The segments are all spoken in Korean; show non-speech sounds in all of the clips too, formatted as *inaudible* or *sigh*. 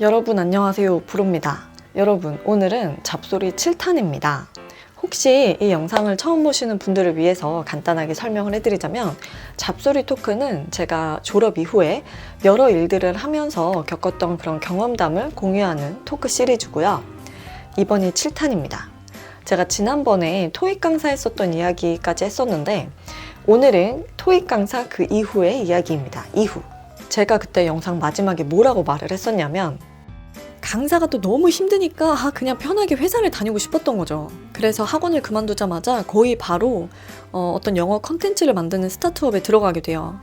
여러분 안녕하세요 브로입니다. 여러분 오늘은 잡소리 7탄입니다. 혹시 이 영상을 처음 보시는 분들을 위해서 간단하게 설명을 해드리자면 잡소리 토크는 제가 졸업 이후에 여러 일들을 하면서 겪었던 그런 경험담을 공유하는 토크 시리즈고요. 이번이 7탄입니다. 제가 지난번에 토익 강사 했었던 이야기까지 했었는데 오늘은 토익 강사 그 이후의 이야기입니다. 이후 제가 그때 영상 마지막에 뭐라고 말을 했었냐면 강사가 또 너무 힘드니까 아, 그냥 편하게 회사를 다니고 싶었던 거죠. 그래서 학원을 그만두자마자 거의 바로 어, 어떤 영어 컨텐츠를 만드는 스타트업에 들어가게 돼요.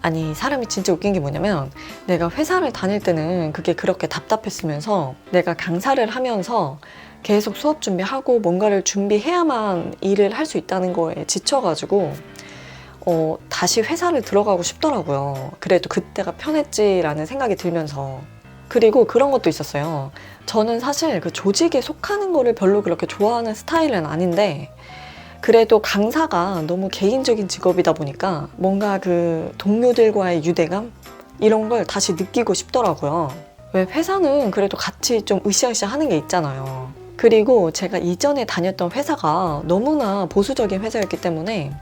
아니 사람이 진짜 웃긴 게 뭐냐면 내가 회사를 다닐 때는 그게 그렇게 답답했으면서 내가 강사를 하면서 계속 수업 준비하고 뭔가를 준비해야만 일을 할 수 있다는 거에 지쳐가지고 어, 다시 회사를 들어가고 싶더라고요. 그래도 그때가 편했지라는 생각이 들면서. 그리고 그런 것도 있었어요. 저는 사실 그 조직에 속하는 거를 별로 그렇게 좋아하는 스타일은 아닌데, 그래도 강사가 너무 개인적인 직업이다 보니까 뭔가 그 동료들과의 유대감? 이런 걸 다시 느끼고 싶더라고요. 왜 회사는 그래도 같이 좀 으쌰으쌰 하는 게 있잖아요. 그리고 제가 이전에 다녔던 회사가 너무나 보수적인 회사였기 때문에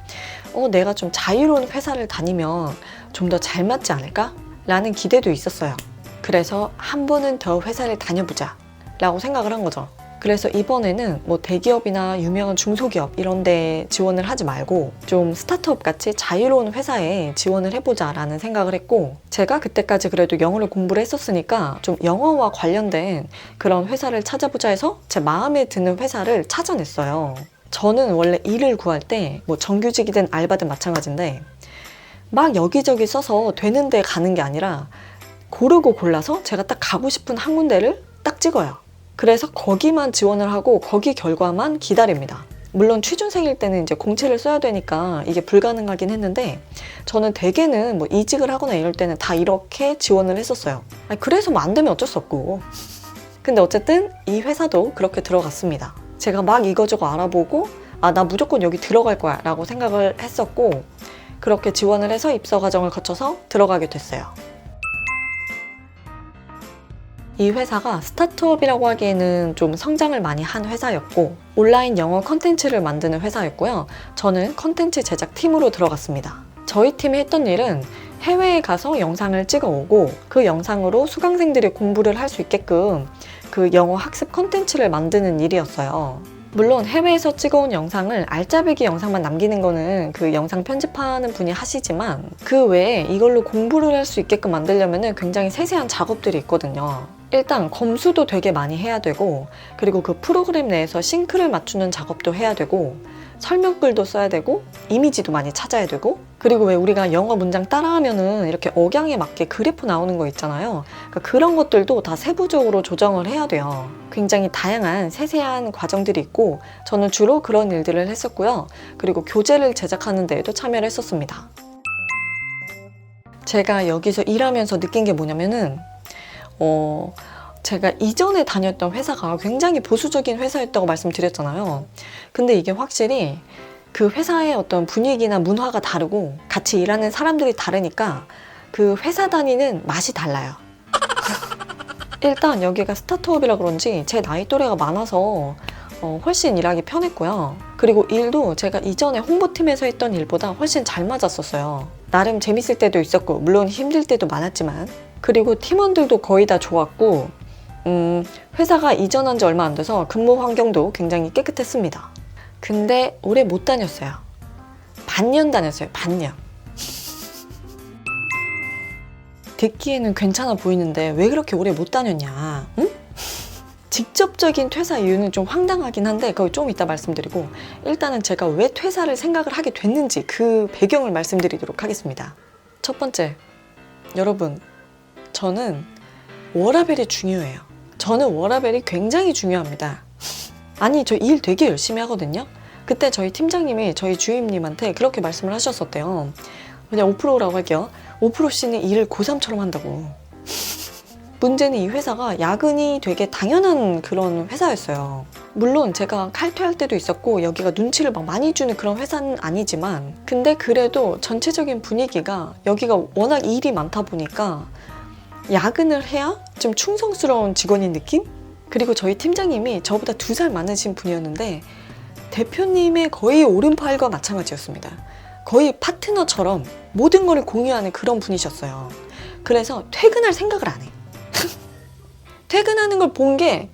어, 내가 좀 자유로운 회사를 다니면 좀 더 잘 맞지 않을까? 라는 기대도 있었어요. 그래서 한 번은 더 회사를 다녀보자 라고 생각을 한 거죠. 그래서 이번에는 뭐 대기업이나 유명한 중소기업 이런 데 지원을 하지 말고 좀 스타트업 같이 자유로운 회사에 지원을 해보자 라는 생각을 했고 제가 그때까지 그래도 영어를 공부를 했었으니까 좀 영어와 관련된 그런 회사를 찾아보자 해서 제 마음에 드는 회사를 찾아냈어요. 저는 원래 일을 구할 때 뭐 정규직이든 알바든 마찬가지인데 막 여기저기 써서 되는 데 가는 게 아니라 고르고 골라서 제가 딱 가고 싶은 한 군데를 딱 찍어요. 그래서 거기만 지원을 하고 거기 결과만 기다립니다. 물론 취준생일 때는 이제 공채를 써야 되니까 이게 불가능하긴 했는데 저는 대개는 뭐 이직을 하거나 이럴 때는 다 이렇게 지원을 했었어요. 그래서 뭐 안 되면 어쩔 수 없고. 근데 어쨌든 이 회사도 그렇게 들어갔습니다. 제가 막 이거저거 알아보고 아, 나 무조건 여기 들어갈 거야 라고 생각을 했었고 그렇게 지원을 해서 입사 과정을 거쳐서 들어가게 됐어요. 이 회사가 스타트업이라고 하기에는 좀 성장을 많이 한 회사였고 온라인 영어 컨텐츠를 만드는 회사였고요. 저는 컨텐츠 제작 팀으로 들어갔습니다. 저희 팀이 했던 일은 해외에 가서 영상을 찍어 오고 그 영상으로 수강생들이 공부를 할 수 있게끔 그 영어 학습 컨텐츠를 만드는 일이었어요. 물론 해외에서 찍어온 영상을 알짜배기 영상만 남기는 거는 그 영상 편집하는 분이 하시지만 그 외에 이걸로 공부를 할 수 있게끔 만들려면 굉장히 세세한 작업들이 있거든요. 일단 검수도 되게 많이 해야 되고 그리고 그 프로그램 내에서 싱크를 맞추는 작업도 해야 되고 설명글도 써야 되고 이미지도 많이 찾아야 되고 그리고 왜 우리가 영어 문장 따라하면은 이렇게 억양에 맞게 그래프 나오는 거 있잖아요. 그러니까 그런 것들도 다 세부적으로 조정을 해야 돼요. 굉장히 다양한 세세한 과정들이 있고 저는 주로 그런 일들을 했었고요. 그리고 교재를 제작하는 데에도 참여를 했었습니다. 제가 여기서 일하면서 느낀 게 뭐냐면은 어, 제가 이전에 다녔던 회사가 굉장히 보수적인 회사였다고 말씀드렸잖아요. 근데 이게 확실히 그 회사의 어떤 분위기나 문화가 다르고 같이 일하는 사람들이 다르니까 그 회사 다니는 맛이 달라요. *laughs* 일단 여기가 스타트업이라 그런지 제 나이 또래가 많아서 어, 훨씬 일하기 편했고요. 그리고 일도 제가 이전에 홍보팀에서 했던 일보다 훨씬 잘 맞았었어요. 나름 재밌을 때도 있었고, 물론 힘들 때도 많았지만. 그리고 팀원들도 거의 다 좋았고, 음, 회사가 이전한 지 얼마 안 돼서 근무 환경도 굉장히 깨끗했습니다. 근데 오래 못 다녔어요. 반년 다녔어요, 반년. *laughs* 듣기에는 괜찮아 보이는데 왜 그렇게 오래 못 다녔냐? 응? 직접적인 퇴사 이유는 좀 황당하긴 한데 그거 좀 이따 말씀드리고 일단은 제가 왜 퇴사를 생각을 하게 됐는지 그 배경을 말씀드리도록 하겠습니다. 첫 번째, 여러분, 저는 워라벨이 중요해요. 저는 워라벨이 굉장히 중요합니다. 아니, 저 일 되게 열심히 하거든요. 그때 저희 팀장님이 저희 주임님한테 그렇게 말씀을 하셨었대요. 그냥 5%라고 할게요. 5% 씨는 일을 고3처럼 한다고. 문제는 이 회사가 야근이 되게 당연한 그런 회사였어요. 물론 제가 칼퇴할 때도 있었고 여기가 눈치를 막 많이 주는 그런 회사는 아니지만 근데 그래도 전체적인 분위기가 여기가 워낙 일이 많다 보니까 야근을 해야 좀 충성스러운 직원인 느낌? 그리고 저희 팀장님이 저보다 두 살 많으신 분이었는데 대표님의 거의 오른팔과 마찬가지였습니다. 거의 파트너처럼 모든 걸 공유하는 그런 분이셨어요. 그래서 퇴근할 생각을 안 해. *laughs* 퇴근하는 걸 본 게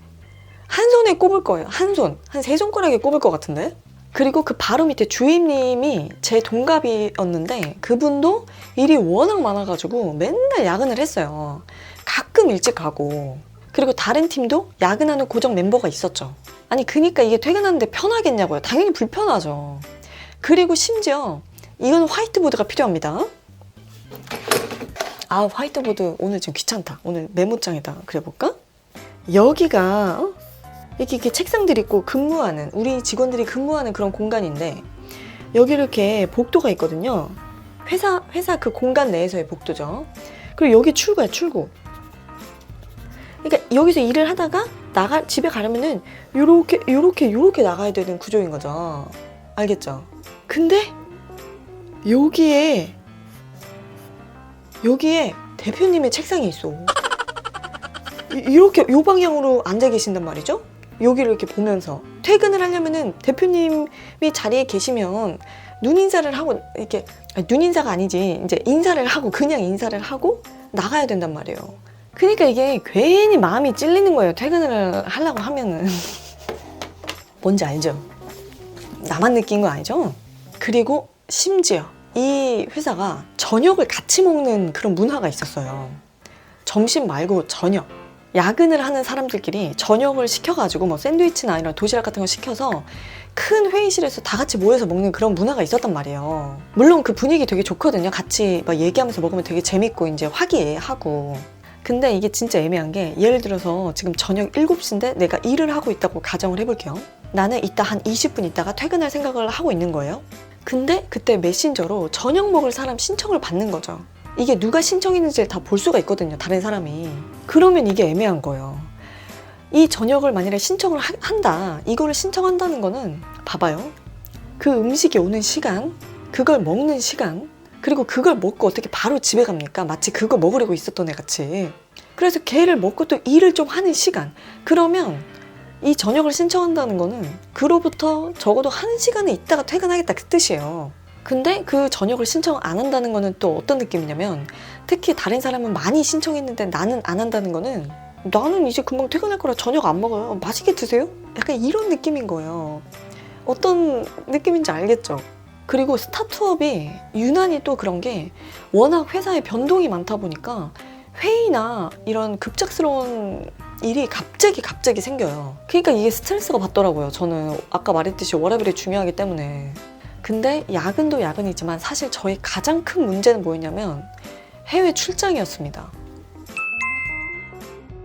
한 손에 꼽을 거예요. 한 손. 한 세 손가락에 꼽을 것 같은데? 그리고 그 바로 밑에 주임님이 제 동갑이었는데 그분도 일이 워낙 많아가지고 맨날 야근을 했어요. 가끔 일찍 가고. 그리고 다른 팀도 야근하는 고정 멤버가 있었죠. 아니, 그니까 이게 퇴근하는데 편하겠냐고요. 당연히 불편하죠. 그리고 심지어 이건 화이트보드가 필요합니다. 아, 화이트보드 오늘 좀 귀찮다. 오늘 메모장에다 그려볼까? 여기가 어? 이렇게, 이렇게 책상들이 있고 근무하는 우리 직원들이 근무하는 그런 공간인데 여기 이렇게 복도가 있거든요. 회사 회사 그 공간 내에서의 복도죠. 그리고 여기 출구야 출구. 그러니까 여기서 일을 하다가 나가 집에 가려면은 요렇게 요렇게 요렇게 나가야 되는 구조인 거죠. 알겠죠? 근데 여기에 여기에 대표님의 책상이 있어. 이- 이렇게 요 방향으로 앉아 계신단 말이죠. 여기를 이렇게 보면서 퇴근을 하려면은 대표님이 자리에 계시면 눈 인사를 하고 이렇게 눈 인사가 아니지 이제 인사를 하고 그냥 인사를 하고 나가야 된단 말이에요. 그러니까 이게 괜히 마음이 찔리는 거예요. 퇴근을 하려고 하면은 *laughs* 뭔지 알죠? 나만 느낀 거 아니죠? 그리고 심지어 이 회사가 저녁을 같이 먹는 그런 문화가 있었어요. 점심 말고 저녁. 야근을 하는 사람들끼리 저녁을 시켜가지고 뭐 샌드위치나 이런 도시락 같은 거 시켜서 큰 회의실에서 다 같이 모여서 먹는 그런 문화가 있었단 말이에요. 물론 그 분위기 되게 좋거든요. 같이 막 얘기하면서 먹으면 되게 재밌고 이제 화기애애하고. 근데 이게 진짜 애매한 게 예를 들어서 지금 저녁 7시인데 내가 일을 하고 있다고 가정을 해볼게요. 나는 이따 한 20분 있다가 퇴근할 생각을 하고 있는 거예요. 근데 그때 메신저로 저녁 먹을 사람 신청을 받는 거죠. 이게 누가 신청했는지를 다볼 수가 있거든요. 다른 사람이. 그러면 이게 애매한 거예요. 이 저녁을 만약에 신청을 하- 한다. 이거를 신청한다는 거는 봐봐요. 그 음식이 오는 시간, 그걸 먹는 시간, 그리고 그걸 먹고 어떻게 바로 집에 갑니까? 마치 그거 먹으려고 있었던 애 같이. 그래서 걔를 먹고 또 일을 좀 하는 시간. 그러면 이 저녁을 신청한다는 거는 그로부터 적어도 한 시간은 있다가 퇴근하겠다 그 뜻이에요. 근데 그 저녁을 신청 안 한다는 거는 또 어떤 느낌이냐면 특히 다른 사람은 많이 신청했는데 나는 안 한다는 거는 나는 이제 금방 퇴근할 거라 저녁 안 먹어요. 맛있게 드세요? 약간 이런 느낌인 거예요. 어떤 느낌인지 알겠죠? 그리고 스타트업이 유난히 또 그런 게 워낙 회사에 변동이 많다 보니까 회의나 이런 급작스러운 일이 갑자기 갑자기 생겨요. 그러니까 이게 스트레스가 받더라고요. 저는 아까 말했듯이 워라밸이 중요하기 때문에. 근데 야근도 야근이지만 사실 저희 가장 큰 문제는 뭐였냐면 해외 출장이었습니다.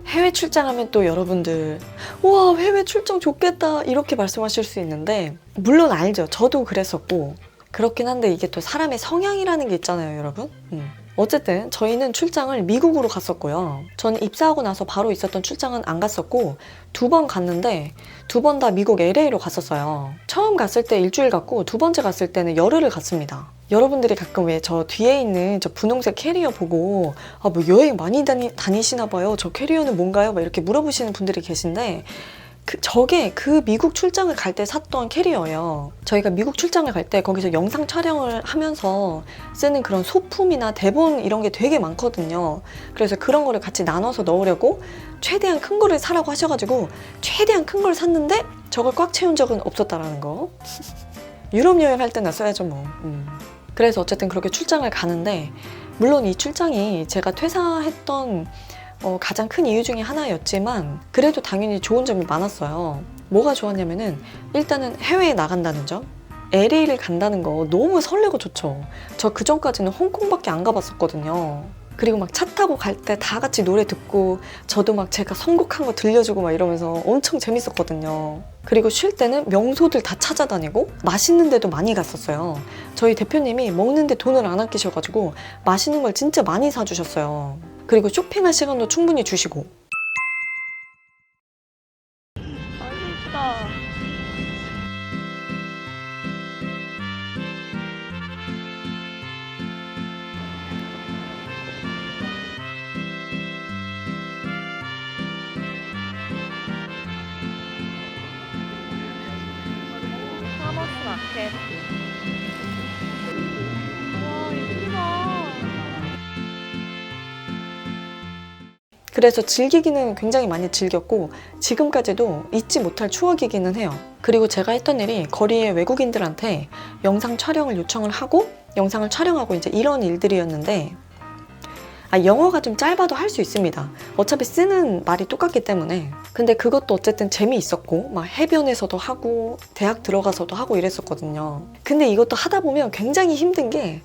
해외 출장하면 또 여러분들 우와 해외 출장 좋겠다 이렇게 말씀하실 수 있는데 물론 알죠. 저도 그랬었고 그렇긴 한데 이게 또 사람의 성향이라는 게 있잖아요, 여러분. 음. 어쨌든 저희는 출장을 미국으로 갔었고요. 저는 입사하고 나서 바로 있었던 출장은 안 갔었고 두 번 갔는데 두 번 다 미국 LA로 갔었어요. 처음 갔을 때 일주일 갔고 두 번째 갔을 때는 열흘을 갔습니다. 여러분들이 가끔 왜 저 뒤에 있는 저 분홍색 캐리어 보고 아 뭐 여행 많이 다니, 다니시나 봐요. 저 캐리어는 뭔가요? 막 이렇게 물어보시는 분들이 계신데 그 저게 그 미국 출장을 갈 때 샀던 캐리어예요. 저희가 미국 출장을 갈 때 거기서 영상 촬영을 하면서 쓰는 그런 소품이나 대본 이런 게 되게 많거든요. 그래서 그런 거를 같이 나눠서 넣으려고 최대한 큰 거를 사라고 하셔가지고 최대한 큰 걸 샀는데 저걸 꽉 채운 적은 없었다라는 거. *laughs* 유럽 여행할 때나 써야죠 뭐. 음. 그래서 어쨌든 그렇게 출장을 가는데 물론 이 출장이 제가 퇴사했던 어, 가장 큰 이유 중에 하나였지만 그래도 당연히 좋은 점이 많았어요. 뭐가 좋았냐면은 일단은 해외에 나간다는 점. LA를 간다는 거 너무 설레고 좋죠. 저 그 전까지는 홍콩밖에 안 가봤었거든요. 그리고 막 차 타고 갈 때 다 같이 노래 듣고 저도 막 제가 선곡한 거 들려주고 막 이러면서 엄청 재밌었거든요. 그리고 쉴 때는 명소들 다 찾아다니고 맛있는 데도 많이 갔었어요. 저희 대표님이 먹는데 돈을 안 아끼셔가지고 맛있는 걸 진짜 많이 사주셨어요. 그리고 쇼핑할 시간도 충분히 주시고. 그래서 즐기기는 굉장히 많이 즐겼고 지금까지도 잊지 못할 추억이기는 해요. 그리고 제가 했던 일이 거리의 외국인들한테 영상 촬영을 요청을 하고 영상을 촬영하고 이제 이런 일들이었는데 아, 영어가 좀 짧아도 할 수 있습니다. 어차피 쓰는 말이 똑같기 때문에. 근데 그것도 어쨌든 재미있었고, 막 해변에서도 하고, 대학 들어가서도 하고 이랬었거든요. 근데 이것도 하다 보면 굉장히 힘든 게,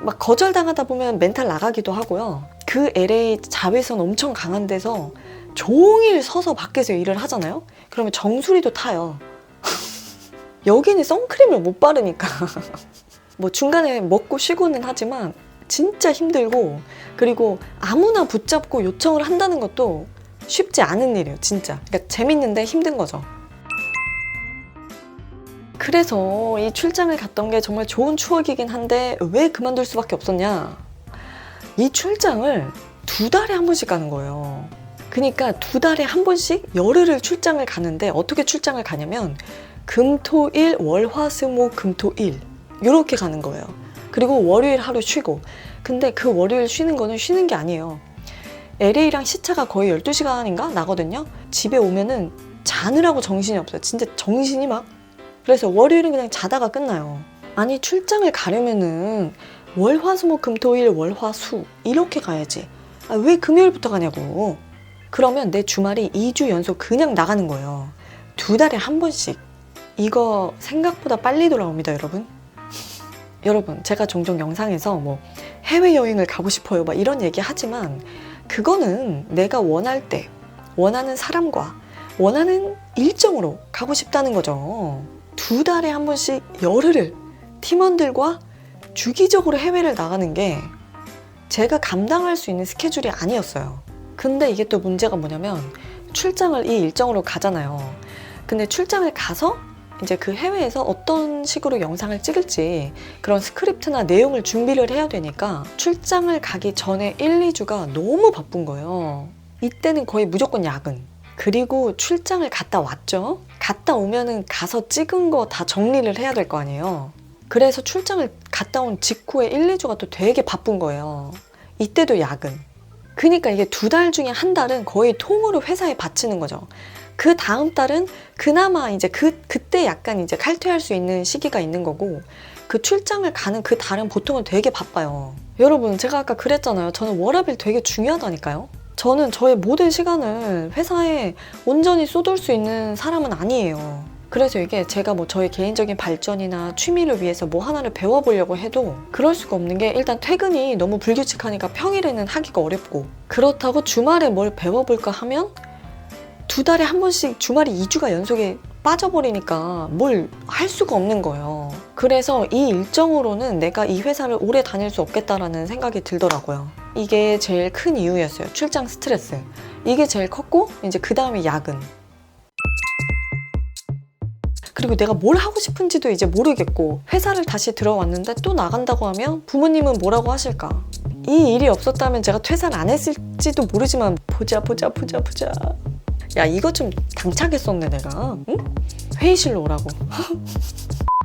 막 거절당하다 보면 멘탈 나가기도 하고요. 그 LA 자외선 엄청 강한 데서 종일 서서 밖에서 일을 하잖아요? 그러면 정수리도 타요. *laughs* 여기는 선크림을 못 바르니까. *laughs* 뭐 중간에 먹고 쉬고는 하지만 진짜 힘들고 그리고 아무나 붙잡고 요청을 한다는 것도 쉽지 않은 일이에요, 진짜. 그러니까 재밌는데 힘든 거죠. 그래서 이 출장을 갔던 게 정말 좋은 추억이긴 한데 왜 그만둘 수밖에 없었냐? 이 출장을 두 달에 한 번씩 가는 거예요. 그러니까 두 달에 한 번씩 열흘을 출장을 가는데 어떻게 출장을 가냐면 금 토 일 월 화 수 목 금 토 일 이렇게 가는 거예요. 그리고 월요일 하루 쉬고 근데 그 월요일 쉬는 거는 쉬는 게 아니에요. LA랑 시차가 거의 12시간인가 나거든요. 집에 오면은 자느라고 정신이 없어요. 진짜 정신이 막. 그래서 월요일은 그냥 자다가 끝나요. 아니 출장을 가려면은 월화수목 금토일 월화수 이렇게 가야지. 아, 왜 금요일부터 가냐고. 그러면 내 주말이 2주 연속 그냥 나가는 거예요. 두 달에 한 번씩. 이거 생각보다 빨리 돌아옵니다, 여러분. *laughs* 여러분, 제가 종종 영상에서 뭐 해외여행을 가고 싶어요, 막 이런 얘기 하지만 그거는 내가 원할 때, 원하는 사람과 원하는 일정으로 가고 싶다는 거죠. 두 달에 한 번씩 열흘을 팀원들과 주기적으로 해외를 나가는 게 제가 감당할 수 있는 스케줄이 아니었어요. 근데 이게 또 문제가 뭐냐면 출장을 이 일정으로 가잖아요. 근데 출장을 가서 이제 그 해외에서 어떤 식으로 영상을 찍을지 그런 스크립트나 내용을 준비를 해야 되니까 출장을 가기 전에 1, 2주가 너무 바쁜 거예요. 이때는 거의 무조건 야근. 그리고 출장을 갔다 왔죠. 갔다 오면은 가서 찍은 거 다 정리를 해야 될 거 아니에요. 그래서 출장을 갔다 온 직후에 1, 2주가 또 되게 바쁜 거예요. 이때도 야근. 그러니까 이게 두 달 중에 한 달은 거의 통으로 회사에 바치는 거죠. 그 다음 달은 그나마 이제 그 그때 약간 이제 칼퇴할 수 있는 시기가 있는 거고 그 출장을 가는 그 달은 보통은 되게 바빠요. 여러분 제가 아까 그랬잖아요. 저는 워라밸 되게 중요하다니까요. 저는 저의 모든 시간을 회사에 온전히 쏟을 수 있는 사람은 아니에요. 그래서 이게 제가 뭐 저의 개인적인 발전이나 취미를 위해서 뭐 하나를 배워보려고 해도 그럴 수가 없는 게 일단 퇴근이 너무 불규칙하니까 평일에는 하기가 어렵고 그렇다고 주말에 뭘 배워볼까 하면 두 달에 한 번씩 주말이 2주가 연속에 빠져버리니까 뭘 할 수가 없는 거예요. 그래서 이 일정으로는 내가 이 회사를 오래 다닐 수 없겠다라는 생각이 들더라고요. 이게 제일 큰 이유였어요. 출장 스트레스. 이게 제일 컸고, 이제 그 다음에 야근. 그리고 내가 뭘 하고 싶은지도 이제 모르겠고, 회사를 다시 들어왔는데 또 나간다고 하면 부모님은 뭐라고 하실까? 이 일이 없었다면 제가 퇴사를 안 했을지도 모르지만, 보자, 보자, 보자, 보자. 야 이거 좀 당차겠었네 내가 응? 회의실로 오라고 *laughs*